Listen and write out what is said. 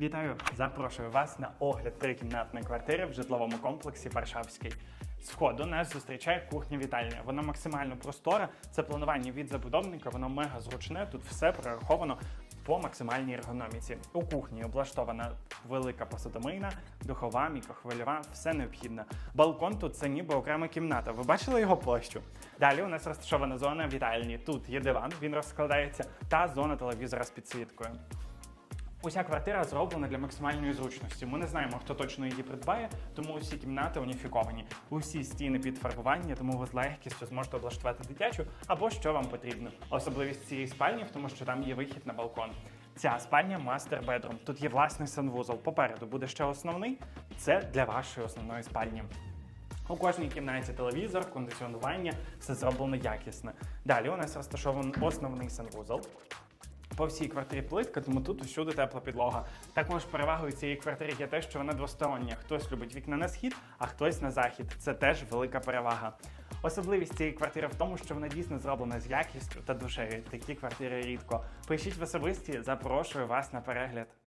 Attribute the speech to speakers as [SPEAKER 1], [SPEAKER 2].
[SPEAKER 1] Вітаю! Запрошую вас на огляд трикімнатної квартири в житловому комплексі Варшавський. З входу нас зустрічає кухня-вітальня. Вона максимально простора. Це планування від забудовника, воно мега зручне. Тут все прораховано по максимальній ергономіці. У кухні облаштована велика посудомийна, духова, мікрохвильова, все необхідне. Балкон тут це ніби окрема кімната. Ви бачили його площу? Далі у нас розташована зона вітальні. Тут є диван, він розкладається, та зона телевізора з підсвіткою. Уся квартира зроблена для максимальної зручності. Ми не знаємо, хто точно її придбає, тому усі кімнати уніфіковані. Усі стіни під фарбування, тому ви з легкістю зможете облаштувати дитячу або що вам потрібно. Особливість цієї спальні в тому, що там є вихід на балкон. Ця спальня мастер бедрум. Тут є власний санвузол. Попереду буде ще основний. Це для вашої основної спальні. У кожній кімнаті телевізор, кондиціонування, все зроблено якісне. Далі у нас розташований основний санвузол. По всій квартирі плитка, тому тут усюди тепла підлога. Також перевагою цієї квартири є те, що вона двостороння. Хтось любить вікна на схід, а хтось на захід. Це теж велика перевага. Особливість цієї квартири в тому, що вона дійсно зроблена з якістю та душею. Такі квартири рідко. Пишіть в особисті, запрошую вас на перегляд.